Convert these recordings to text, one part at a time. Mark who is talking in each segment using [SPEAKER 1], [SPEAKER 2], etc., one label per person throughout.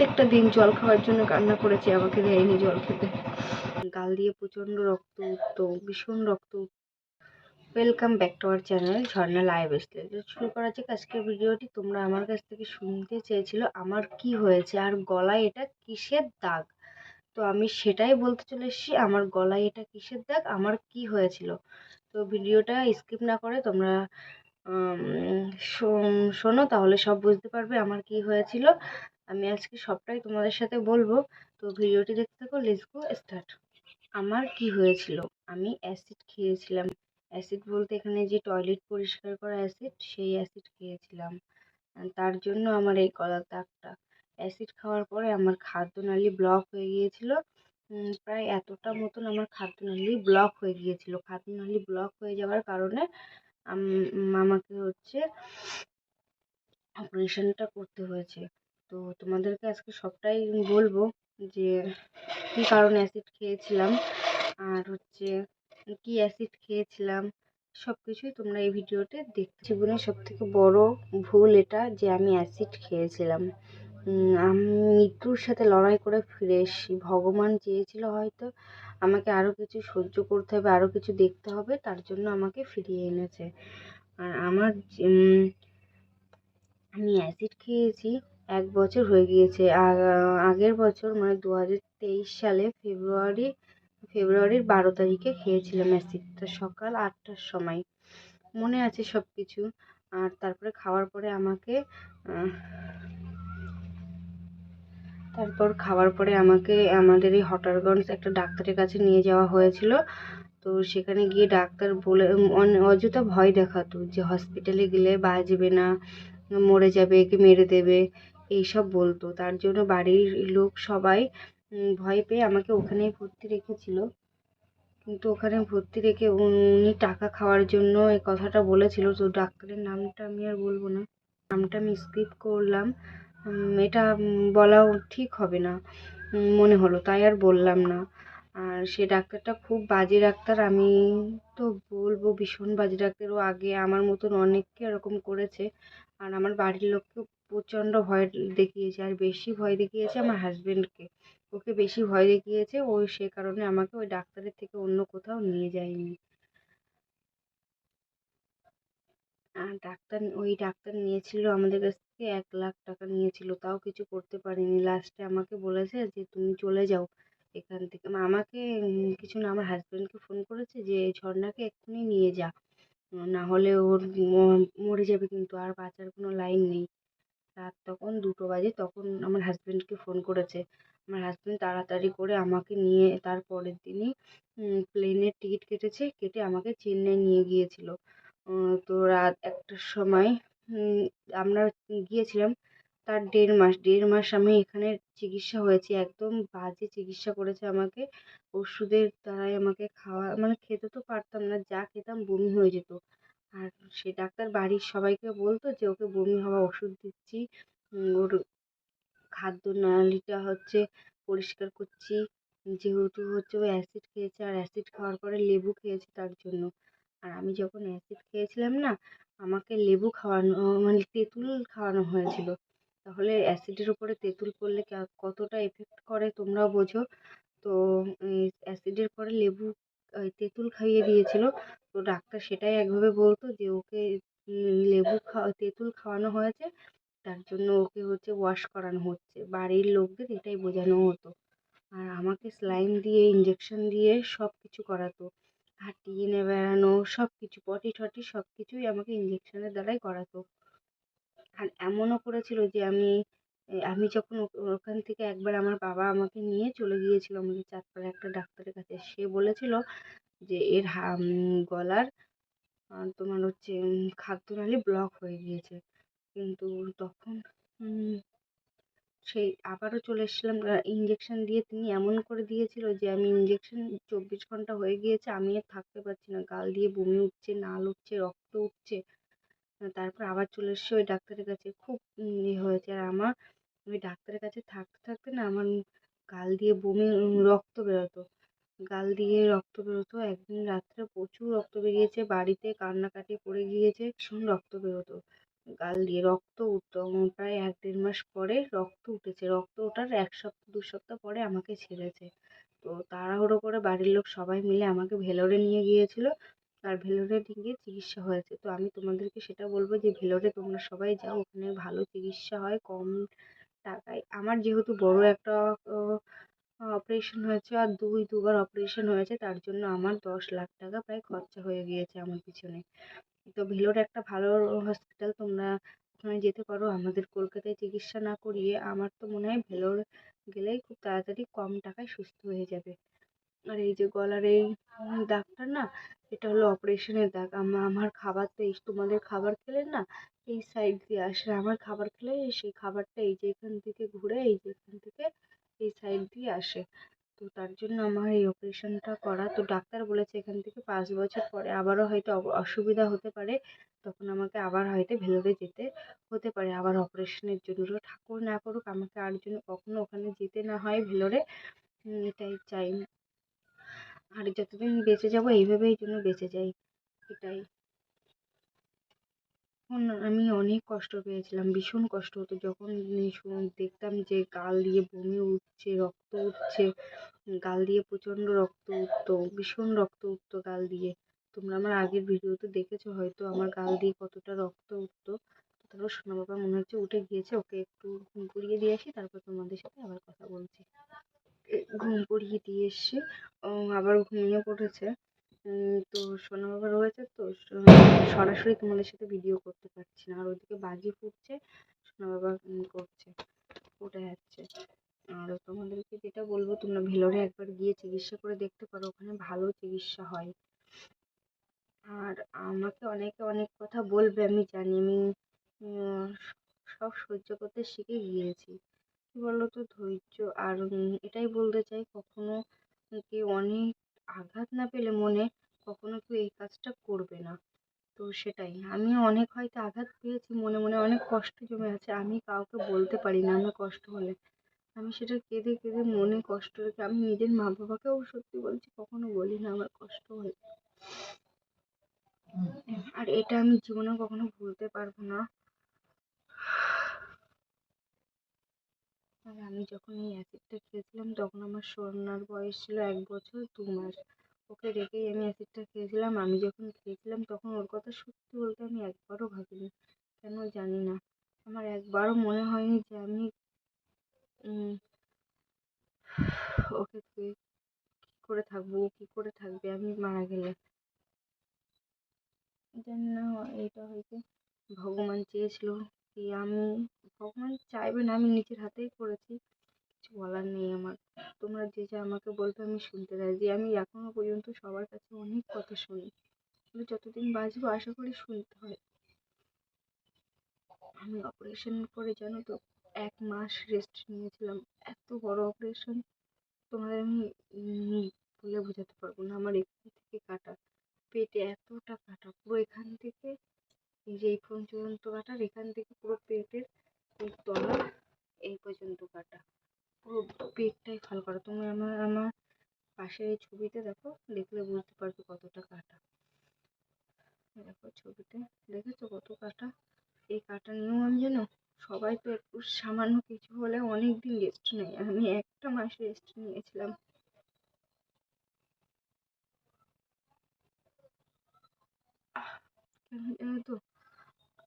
[SPEAKER 1] প্রত্যেকটা দিন জল খাওয়ার জন্য কান্না করেছে, আমাকে দেয়নি জল খেতে। গাল দিয়ে প্রচণ্ড রক্ত উঠতো, ভীষণ রক্ত welcome back to our channel Jharna lifestyle শুরু করা যাক আজকের ভিডিওটি। তোমরা আমার কাছ থেকে শুনতে চেয়েছিল, আমার কি হয়েছে আর গলায় এটা কিসের দাগ? তো আমি সেটাই বলতে চলে এসেছি, আমার গলায় এটা কিসের দাগ? আমার কি হয়েছিল? তো ভিডিওটা স্কিপ না করে তোমরা শোনো, তাহলে সব বুঝতে পারবে আমার কি হয়েছিল। আমি আজকে সবটাই তোমাদের সাথে বলব। তো ভিডিওটি দেখতে থাকো লেটস গো স্টার্ট আমার কি হয়েছিল? আমি অ্যাসিড খেয়েছিলাম। অ্যাসিড বলতে এখানে যে টয়লেট পরিষ্কার করা অ্যাসিড সেই অ্যাসিড খেয়েছিলাম। তার জন্য আমার এই গলার দাগটা। অ্যাসিড খাওয়ার পরে আমার খাদ্যনালী ব্লক হয়ে গিয়েছিল। প্রায় এতটা মতন আমার খাদ্যনালী ব্লক হয়ে গিয়েছিল। খাদ্যনালী ব্লক হয়ে যাওয়ার কারণে আমাকে হচ্ছে অপারেশনটা করতে হয়েছে। তো তোমাদেরকে আজকে সবটাই বলব যে, কী কারণে অ্যাসিড খেয়েছিলাম আর হচ্ছে কী অ্যাসিড খেয়েছিলাম সব কিছুই তোমরা এই ভিডিওতে দেখতে জীবনের সব থেকে বড় ভুল এটা যে, আমি অ্যাসিড খেয়েছিলাম। আমি মৃত্যুর সাথে লড়াই করে ফিরে এসেছি। ভগবান চেয়েছিল হয়তো আমাকে আরও কিছু সহ্য করতে হবে আরও কিছু দেখতে হবে, তার জন্য আমাকে ফিরিয়ে এনেছে। আর আমার আমি অ্যাসিড খেয়েছি এক বছর হয়ে গিয়েছে। আগের বছর মানে দু হাজার তেইশ সালে ফেব্রুয়ারি, ফেব্রুয়ারির বারো তারিখে খেয়েছিলাম অ্যাসিডটা সকাল আটটার সময়। মনে আছে সব কিছু আর তারপরে খাওয়ার পরে আমাকে তারপর খাওয়ার পরে আমাকে, আমাদের এই হটারগঞ্জ একটা ডাক্তারের কাছে নিয়ে যাওয়া হয়েছিল। তো সেখানে গিয়ে ডাক্তার বলে অযথা ভয় দেখাতো যে হসপিটালে গেলে বাঁচবে না, মরে যাবে, একে মেরে দেবে। এইসব বলতো। তার জন্য বাড়ির লোক সবাই ভয় পেয়ে আমাকে ওখানেই ভর্তি রেখেছিল। কিন্তু ওখানে ভর্তি রেখে উনি টাকা খাওয়ার জন্য এই কথাটা বলেছিল। তো ডাক্তারের নামটা আমি আর বলব না। নামটা আমি স্কিপ করলাম। এটা বলাও ঠিক হবে না মনে হলো। তাই আর বললাম না। আর সে ডাক্তারটা খুব বাজে ডাক্তার। আমি তো বলব ভীষণ বাজে ডাক্তার। ও আগে আমার মতন অনেককে এরকম করেছে। আর আমার বাড়ির লোককে প্রচণ্ড ভয় দেখিয়েছে আর বেশি ভয় দেখিয়েছে আমার হাজবেন্ডকে ওকে বেশি ভয় দেখিয়েছে, ও সে কারণে আমাকে ওই ডাক্তারের থেকে অন্য কোথাও নিয়ে যায়নি। আর ডাক্তার, ওই ডাক্তার নিয়েছিল আমাদের কাছ থেকে এক লাখ টাকা নিয়েছিল, তাও কিছু করতে পারিনি। লাস্টে আমাকে বলেছে যে, তুমি চলে যাও এখান থেকে। আমাকে কিছু না, আমার হাজবেন্ডকে ফোন করেছে যে, ঝর্ণাকে এক্ষুনি নিয়ে যা। না হলে ওর মরে যাবে কিন্তু, আর বাঁচার কোনো লাইন নেই। রাত তখন দুটো বাজে, তখন আমার হাজবেন্ডকে ফোন করেছে। আমার হাজবেন্ড তাড়াতাড়ি করে আমাকে নিয়ে, তার পরের দিনই প্লেনের টিকিট কেটেছে, কেটে আমাকে চেন্নাই নিয়ে গিয়েছিল। তো রাত একটার সময় আমরা গিয়েছিলাম তার দেড় মাস। দেড় মাস আমি এখানে চিকিৎসা হয়েছি, একদম বাজে চিকিৎসা করেছে আমাকে। ওষুধের দ্বারাই আমাকে খাওয়া মানে খেতে তো পারতাম না, যা খেতাম বমি হয়ে যেত। আর সে ডাক্তার বাড়ির সবাইকে বলতো যে, ওকে বমি হওয়া ওষুধ দিচ্ছি। ওর খাদ্য নালীটা হচ্ছে পরিষ্কার করছি। যেহেতু হচ্ছে ও অ্যাসিড খেয়েছে, আর অ্যাসিড খাওয়ার পরে লেবু খেয়েছে তার জন্য। আর আমি যখন অ্যাসিড খেয়েছিলাম না, আমাকে লেবু খাওয়ানো মানে তেঁতুল খাওয়ানো হয়েছিল। তাহলে অ্যাসিডের উপরে তেঁতুল পড়লে কতটা এফেক্ট করে তোমরাও বোঝো। তো অ্যাসিডের পরে লেবু ওই তেঁতুল খাইয়ে দিয়েছিল। তো ডাক্তার সেটাই একভাবে বলতো যে, ওকে লেবু খাওয়া, তেঁতুল খাওয়ানো হয়েছে, তার জন্য ওকে হচ্ছে ওয়াশ করানো হচ্ছে। বাড়ির লোকদের এটাই বোঝানো হতো। আর আমাকে স্যালাইন দিয়ে ইঞ্জেকশন দিয়ে সব কিছু করাতো। হাঁটিয়ে নিয়ে বেড়ানো সব কিছু পটি টটি সব কিছুই আমাকে ইঞ্জেকশনের দ্বারাই করাতো। আর এমনও করেছিল যে, আমি আমি যখন ওখান থেকে একবার আমার বাবা আমাকে নিয়ে চলে গিয়েছিল আমাদের চাঁদপাড়া একটা ডাক্তারের কাছে, সে বলেছিল যে এর গলার তোমার হচ্ছে খাদ্যনালী ব্লক হয়ে গিয়েছে। কিন্তু তখন সেই আবারও চলে এসেছিলাম। ইঞ্জেকশন দিয়ে তিনি এমন করে দিয়েছিল যে আমি ইঞ্জেকশন চব্বিশ ঘণ্টা হয়ে গিয়েছে, আমি আর থাকতে পারছি না। গাল দিয়ে বমি উঠছে, নাল উঠছে, রক্ত উঠছে। তারপর আবার চলে এসেছি ওই ডাক্তারের কাছে। খুব ইয়ে হয়েছে। আর আমার ওই ডাক্তারের কাছে থাকতে থাকতে না আমার গাল দিয়ে বমি রক্ত বেরোতো। গাল দিয়ে রক্ত বেরোতো। একদিন রাত্রে প্রচুর রক্ত বেরিয়েছে, বাড়িতে কান্নাকাটি করে গিয়েছে, ভীষণ রক্ত বেরোতো। গাল দিয়ে রক্ত উঠতো প্রায় এক দেড় মাস পরে রক্ত উঠেছে। রক্ত ওঠার এক সপ্তাহ, দু সপ্তাহ পরে আমাকে ছেড়েছে। তো তাড়াহুড়ো করে বাড়ির লোক সবাই মিলে আমাকে ভেলোরে নিয়ে গিয়েছিল। আর ভেলোরে গিয়ে চিকিৎসা হয়েছে। তো আমি তোমাদেরকে সেটা বলব যে, ভেলোরে তোমরা সবাই যাও। ওখানে ভালো চিকিৎসা হয়, কম টাকায় আমার যেহেতু বড়ো একটা অপারেশন হয়েছে আর দুই দুবার অপারেশন হয়েছে তার জন্য আমার দশ লাখ টাকা প্রায় খরচা হয়ে গিয়েছে আমার পিছনে। তো ভেলোরে একটা ভালো হসপিটাল তোমরা ওখানে যেতে পারো। আমাদের কলকাতায় চিকিৎসা না করিয়ে আমার তো মনে হয় ভেলোর গেলেই খুব তাড়াতাড়ি কম টাকায় সুস্থ হয়ে যাবে। আর এই যে গলার এই দাগটা না এটা হলো অপারেশনের দাগ। আমার খাবার তো এই তোমাদের খাবার খেলে না এই সাইড দিয়ে আসে। আমার খাবার খেলে সেই খাবারটা এই যে এখান থেকে ঘুরে, এই যে এখান থেকে এই সাইড দিয়ে আসে। তো তার জন্য আমার এই অপারেশনটা করা। তো ডাক্তার বলেছে এখান থেকে পাঁচ বছর পরে আবারও হয়তো অসুবিধা হতে পারে। তখন আমাকে আবার হয়তো ভেলোরে যেতে হতে পারে। আবার অপারেশনের জন্য ঠাকুর না করুক, আমাকে আর যেন কখনো ওখানে যেতে না হয় ভেলোরে। এটাই চাই। আর যতদিন বেঁচে যাব এইভাবেই যেন বেঁচে যাই। এটাই। আমি অনেক কষ্ট পেয়েছিলাম, ভীষণ কষ্ট হতো। যখন দেখতাম যে গাল দিয়ে বমি উঠছে, রক্ত উঠছে, গাল দিয়ে প্রচণ্ড রক্ত উঠতো, ভীষণ রক্ত উঠতো গাল দিয়ে। তোমরা আমার আগের ভিডিওতে দেখেছ হয়তো, আমার গাল দিয়ে কতটা রক্ত উঠতো। তারপর সোনা বাবা মনে হচ্ছে উঠে গিয়েছে, ওকে একটু ঘুম পড়িয়ে দিয়ে আসি, তারপর তোমাদের সাথে আবার কথা বলছি। ঘুম পড়িয়ে দিয়ে এসে আবার ঘুমিয়ে পড়েছে। তো সোনা বাবা রয়েছে, তো সরাসরি তোমাদের সাথে ভিডিও করতে পারছি না। আর ওদিকে বাজি ফুটছে, সোনা বাবা করছে, উঠে যাচ্ছে। আর তোমাদেরকে যেটা বলব, তোমরা ভেলোরে একবার গিয়ে চিকিৎসা করে দেখতে পারো, ওখানে ভালো চিকিৎসা হয়। আর আমাকে অনেকে অনেক কথা বলবে, আমি জানি, আমি সব সহ্য করতে শিখে গিয়েছি। কী বলো তো ধৈর্য? আর এটাই বলতে চাই, কখনো কেউ অনেক আঘাত না পেলে মনে কখনো কেউ এই কাজটা করবে না। তো সেটাই আমি অনেক হয়তো আঘাত পেয়েছি মনে মনে অনেক কষ্ট জমে আছে আমি কাউকে বলতে পারি না আমার কষ্ট হলে। আমি সেটা কেঁদে কেঁদে মনে কষ্ট রেখে আমি নিজের মা বাবাকেও সত্যি বলছি কখনো বলি না আমার কষ্ট হলে। আর এটা আমি জীবনে কখনো ভুলতে পারব না। আর আমি যখন এই অ্যাসিডটা খেয়েছিলাম, তখন আমার সোনার বয়স ছিল এক বছর দু মাস। ওকে রেখেই আমি অ্যাসিডটা খেয়েছিলাম। আমি যখন খেয়েছিলাম, তখন ওর কথা সত্যি বলতে আমি একবারও ভাবিনি। কেন জানি না। আমার একবারও মনে হয়নি যে আমি ওকে কী করে থাকব, ও কী করে থাকবে, আমি মারা গেলে জানি না এটা হয়তো ভগবান চেয়েছিল কি আমি ভগবান চাইবে না, আমি নিজের হাতেই করেছি। কিছু বলার নেই আমার। তোমরা যে যা আমাকে বলবে আমি শুনতে রাজি। আমি এখনও পর্যন্ত সবার কাছে অনেক কথা শুনি। কিন্তু যতদিন বাঁচবো আশা করি শুনতে হয়। আমি অপারেশন করে জানো তো, এক মাস রেস্ট নিয়েছিলাম। এত বড় অপারেশন তোমাদের আমি বলে বোঝাতে পারব না। আমার এখান থেকে কাটা। পেটে এতটা কাটা। পুরো এখান থেকে এই যে এই পর্যন্ত কাটা, এখান থেকে পুরো পেটের এই তলা এই পর্যন্ত কাটা। পুরো পেটটাই খাল করা। তুমি আমার আমার পাশের এই ছবিতে দেখো, দেখলে বুঝতে পারবে কতটা কাটা। দেখো ছবিতে, দেখেছ কত কাটা? এই কাটা নিয়েও আমি যেন সবাই তো একটু সামান্য কিছু হলে অনেক দিন রেস্ট নেয় আমি একটা মাস রেস্ট নিয়েছিলাম। তো?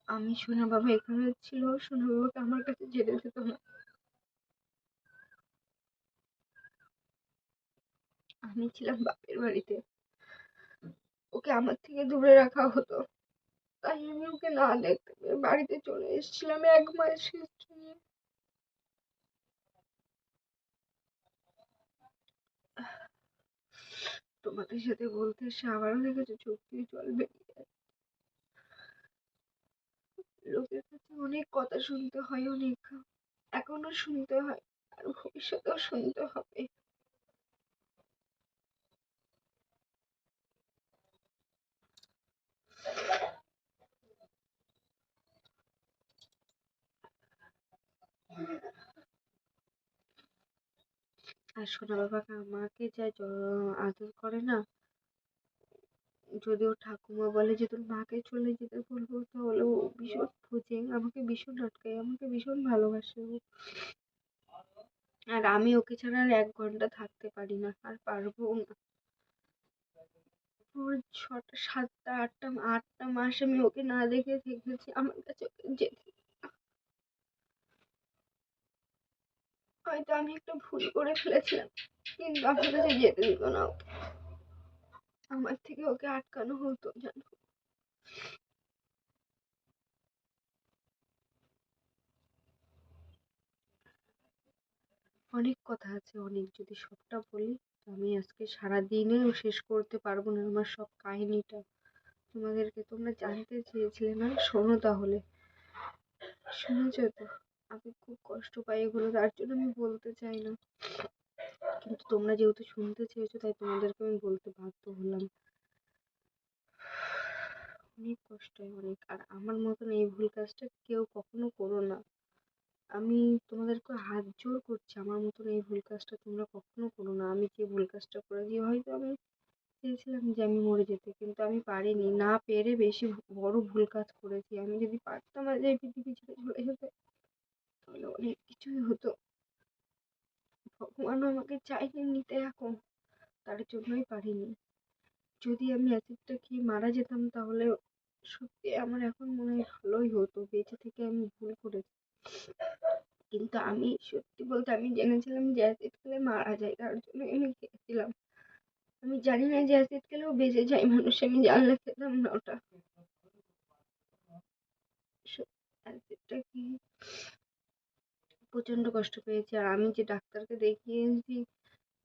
[SPEAKER 1] আমি সোনা বাবা এখানে ছিল, সোনা বাবাকে আমার কাছে যেতে দিত না। আমি ছিলাম বাপের বাড়িতে। ওকে আমার থেকে দূরে রাখা হতো। তাই আমি ওকে না দেখতে বাড়িতে চলে এসেছিলাম এক মাস রেস্ট নিয়ে তোমাদের সাথে বলতে এসে আবারও দেখেছ চোখ দিয়ে জল বেরিয়ে যায় লোকের কাছে অনেক কথা শুনতে হয়, অনেক এখনও শুনতে হয় আর ভবিষ্যতেও শুনতে হবে। আর সোনা বাবাকে, আমাকে যা আদর করে না যদি ওর ঠাকুমা বলে যে তোর মাকে চলে যেতে বলব, তাহলে ও ভীষণ খোঁজে, আমাকে ভীষণ আটকায়, আমাকে ভীষণ ভালোবাসে ও। আর আমি ওকে ছাড়া আর এক ঘণ্টা থাকতে পারি না, আর পারবও না। ওর ছটা, সাতটা, আটটা আটটা মাস আমি ওকে না দেখে থেকেছি, আমার কাছে যেতে হয়তো আমি একটা ভুল করে ফেলেছিলাম, কিন্তু আমার কাছে যেতে দিত না ওকে। আমার থেকে ওকে আটকানো হতো, জানো? অনেক কথা আছে, অনেক। যদি সবটা বলি আমি আজকে সারাদিনেও শেষ করতে পারব না আমার সব কাহিনীটা। তোমাদেরকে তোমরা জানতে চেয়েছিলে না? শোনো তাহলে। শুনেছো তো? আমি খুব কষ্ট পাই এগুলো, তার জন্য আমি বলতে চাই না। কিন্তু তোমরা যেহেতু শুনতে চেয়েছো, তাই তোমাদেরকে আমি বলতে বাধ্য হলাম। অনেক কষ্ট হয় অনেক। আর আমার মতন এই ভুল কাজটা কেউ কখনো করো না। আমি তোমাদেরকে হাত জোড় করছি, আমার মতন এই ভুল কাজটা তোমরা কখনো করো না। আমি যে ভুল কাজটা করেছি, হয়তো আমি চেয়েছিলাম যে আমি মরে যেতে, কিন্তু আমি পারিনি। না পেরে বেশি বড় ভুল কাজ করেছি। আমি যদি পারতাম আজ এই পৃথিবী ছেড়ে চলে যেতে, তাহলে অনেক কিছুই হতো। ভগবানও আমাকে চাইলে নিতে এখন, তার জন্যই পারিনি। যদি আমি অ্যাসিডটা খেয়ে মারা যেতাম তাহলে সত্যি আমার এখন মনে হয় ভালোই হতো, বেঁচে থেকে আমি ভুল করেছি। কিন্তু আমি সত্যি বলতে আমি জেনেছিলাম যে অ্যাসিড খেলে মারা যায়, তার জন্য আমি খেয়েছিলাম। আমি জানি না যে অ্যাসিড খেলেও বেঁচে যায় মানুষ, আমি জানলে খেতাম না ওটা। অ্যাসিডটা কি প্রচণ্ড কষ্ট পেয়েছি। আর আমি যে ডাক্তারকে দেখিয়েছি,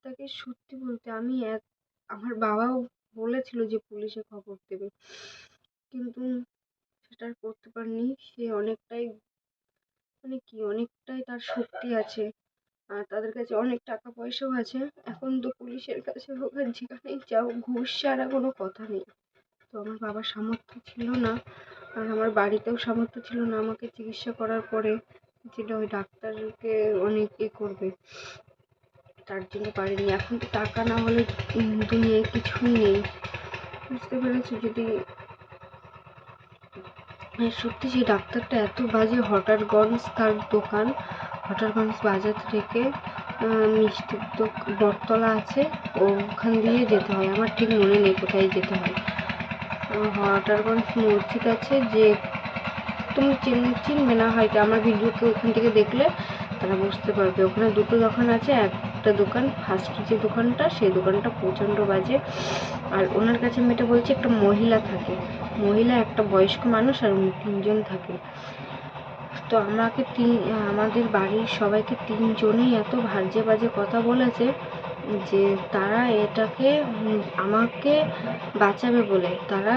[SPEAKER 1] তাকে সত্যি বলতে আমি এক, আমার বাবাও বলেছিল যে পুলিশে খবর দেবে। কিন্তু সেটা আর করতে পারিনি। সে অনেকটাই মানে কি, অনেকটাই তার শক্তি আছে। আর তাদের কাছে অনেক টাকা পয়সাও আছে। এখন তো পুলিশের কাছে হোক আর যেখানেই যাও, ঘুষ ছাড়া কোনো কথা নেই। তো আমার বাবার সামর্থ্য ছিল না। আর আমার বাড়িতেও সামর্থ্য ছিল না আমাকে চিকিৎসা করার পরে। যেটা ওই ডাক্তারকে অনেক এ করবে। তার জন্য পারেনি। এখন তো টাকা না হলে দুনিয়ায় কিছুই নেই। বুঝতে পেরেছ? যদি হ্যাঁ সত্যি সেই ডাক্তারটা এত বাজে হটারগঞ্জ তার দোকান হটারগঞ্জ বাজার থেকে মিষ্টির দোক, বটতলা আছে, ওখান দিয়ে যেতে হয়। আমার ঠিক মনে নেই কোথায় যেতে হয়। হটারগঞ্জ মসজিদ আছে যে তুমি চিন চিনবে না হয়তো। আমার ভিডিওকে ওখান থেকে দেখলে তারা বুঝতে পারবে। ওখানে দুটো দোকান আছে, একটা দোকান ফার্স্ট যে দোকানটা, সেই দোকানটা প্রচণ্ড বাজে। আর ওনার কাছে আমি এটা বলছি একটা মহিলা থাকে। মহিলা একটা বয়স্ক মানুষ আর উনি তিনজন থাকে। তো আমাকে তিন আমাদের বাড়ির সবাইকে তিনজনেই এত বাজে বাজে কথা বলেছে। যে তারা এটাকে আমাকে বাঁচাবে বলে তারা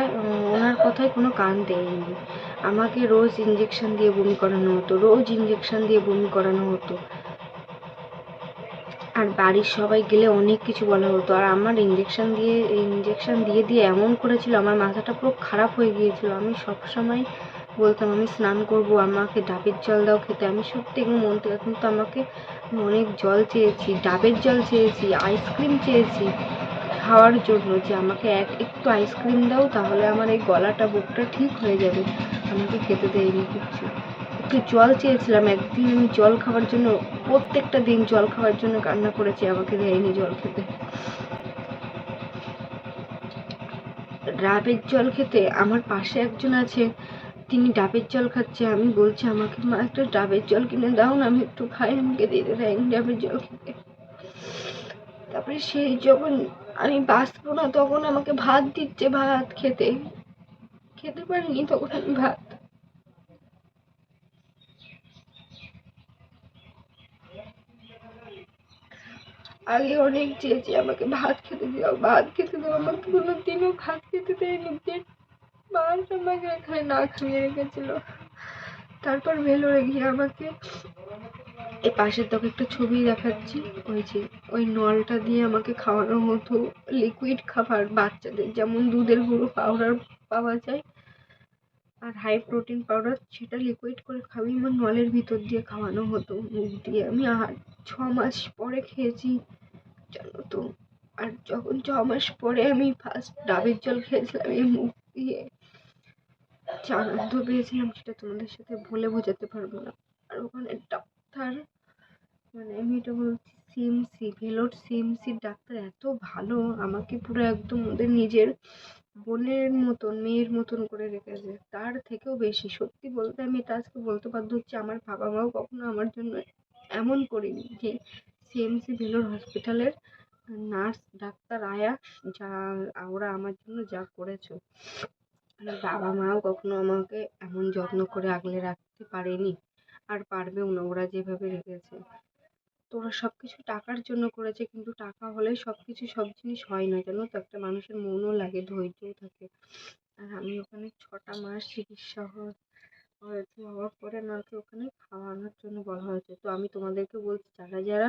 [SPEAKER 1] ওনার কথায় কোনো কান দেয়নি। আমাকে রোজ ইঞ্জেকশন দিয়ে বমি করানো হতো, রোজ ইঞ্জেকশন দিয়ে বমি করানো হতো। আর বাড়ির সবাই গেলে অনেক কিছু বলা হতো। আর আমার ইঞ্জেকশন দিয়ে ইঞ্জেকশন দিয়ে দিয়ে এমন করেছিল, আমার মাথাটা পুরো খারাপ হয়ে গিয়েছিল। আমি সবসময় বলতাম, আমি স্নান করব, আমাকে ডাবের জল দাও খেতে। আমি সত্যি মন থেকে কিন্তু আমাকে অনেক জল চেয়েছি, ডাবের জল চেয়েছি, আইসক্রিম চেয়েছি খাওয়ার জন্য যে আমাকে এক, একটু আইসক্রিম দাও, তাহলে আমার এই গলাটা, বুকটা ঠিক হয়ে যাবে। আমাকে খেতে দেয়নি কিচ্ছু একটু জল চেয়েছিলাম, একদিন আমি জল খাওয়ার জন্য, প্রত্যেকটা দিন জল খাওয়ার জন্য কান্না করেছি, আমাকে দেয়নি জল খেতে। ডাবের জল খেতে আমার পাশে একজন আছে তিনি ডাবের জল খাচ্ছে, আমি বলছি আমাকে, মা, একটা ডাবের জল কিনে দাও না, আমি একটু খাই, আমাকে দিতে দেয়নি ডাবের জল খেতে। তারপরে সেই যখন আমি বাঁচবো না, তখন আমাকে ভাত দিচ্ছে ভাত খেতে। খেতে পারিনি তখন আমি ভাত। আগে অনেক চেয়েছি আমাকে, ভাত খেতে দাও, ভাত খেতে দাও, আমাকে কোনো দিনও ভাত খেতে দেয়নি মাছ আমাকে এখানে না খাইয়ে রেখেছিল। তারপর ভেলোরে গিয়ে আমাকে এই পাশের তোকে একটা ছবি দেখাচ্ছি। ওই যে, ওই নলটা দিয়ে আমাকে খাওয়ানো হতো লিকুইড খাবার বাচ্চাদের, যেমন দুধের গুঁড়ো পাউডার পাওয়া যায় আর হাই প্রোটিন পাউডার সেটা লিকুইড করে খাবি। আমার নলের ভিতর দিয়ে খাওয়ানো হতো, মুখ দিয়ে। আমি আর ছ মাস পরে খেয়েছি, জানো তো। আর যখন ছ মাস পরে আমি ফার্স্ট ডাবের জল খেয়েছিলাম, এই মুখ দিয়ে। যে আনন্দ পেয়েছিলাম, সেটা তোমাদের সাথে বলে বোঝাতে পারব না। আর ওখানে ডাক্তার মানে আমি এটা বলছি সিএমসি ভেলোর সিএমসির ডাক্তার এত ভালো, আমাকে পুরো একদম ওদের নিজের বোনের মতন, মেয়ের মতন করে রেখেছে। তার থেকেও বেশি। সত্যি বলতে আমি এটা আজকে বলতে বাধ্য হচ্ছি, আমার বাবা মাও কখনো আমার জন্য এমন করেনি যে সিএমসি ভেলোর হসপিটালের নার্স ডাক্তার আয়া, যা ওরা আমার জন্য যা করেছে। আমার বাবা মাও কখনো আমাকে এমন যত্ন করে আগলে রাখতে পারেনি। আর পারবেও না, ওরা যেভাবে রেখেছে। তো ওরা সব কিছু টাকার জন্য করেছে, কিন্তু টাকা হলে সব কিছু সব জিনিস হয় না, জানো তো? একটা মানুষের মনও লাগে, ধৈর্যও থাকে। আর আমি ওখানে ছটা মাস চিকিৎসা হয়েছে, হওয়ার পরে আমাকে ওখানে খাওয়ানোর জন্য বলা হয়েছে। তো আমি তোমাদেরকে বলছি, যারা যারা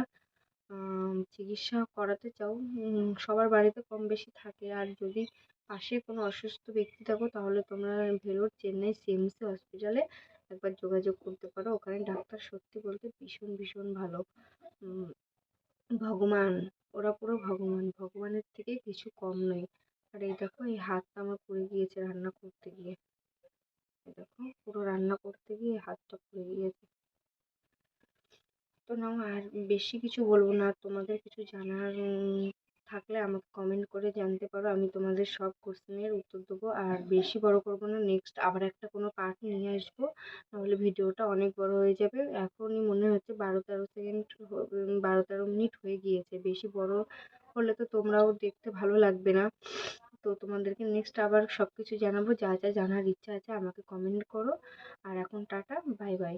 [SPEAKER 1] চিকিৎসা করাতে চাও সবার বাড়িতে কম বেশি থাকে। আর যদি পাশে কোনো অসুস্থ ব্যক্তি থাকো, তাহলে তোমরা ভেলোর চেন্নাই সিএমসি হসপিটালে একবার যোগাযোগ করতে পারো। ওখানে ডাক্তার সত্যি বলতে ভীষণ ভীষণ ভালো। ভগবান, ওরা পুরো ভগবান। ভগবানের থেকে কিছু কম নয়। আর এই দেখো, এই হাতটা আমার পুড়ে গিয়েছে রান্না করতে গিয়ে। দেখো, পুরো রান্না করতে গিয়ে হাতটা পুড়ে গিয়েছে। তো নাও, আর বেশি কিছু বলব না। তোমাদের কিছু জানার থাকলে আমাকে কমেন্ট করে জানতে পারো। আমি তোমাদের সব কোশ্চেনের উত্তর দেবো। আর বেশি বড় করব না নেক্সট আবার একটা কোনো পার্ট নিয়ে আসব। নাহলে ভিডিওটা অনেক বড় হয়ে যাবে। এখনই মনে হচ্ছে বারো তেরো সেকেন্ড বারো তেরো মিনিট হয়ে গিয়েছে। বেশি বড় হলে তো তোমরাও দেখতে ভালো লাগবে না। তো তোমাদেরকে নেক্সট আবার সব কিছু জানাব। যা যা জানার ইচ্ছা আছে আমাকে কমেন্ট করো। আর এখন টাটা বাই বাই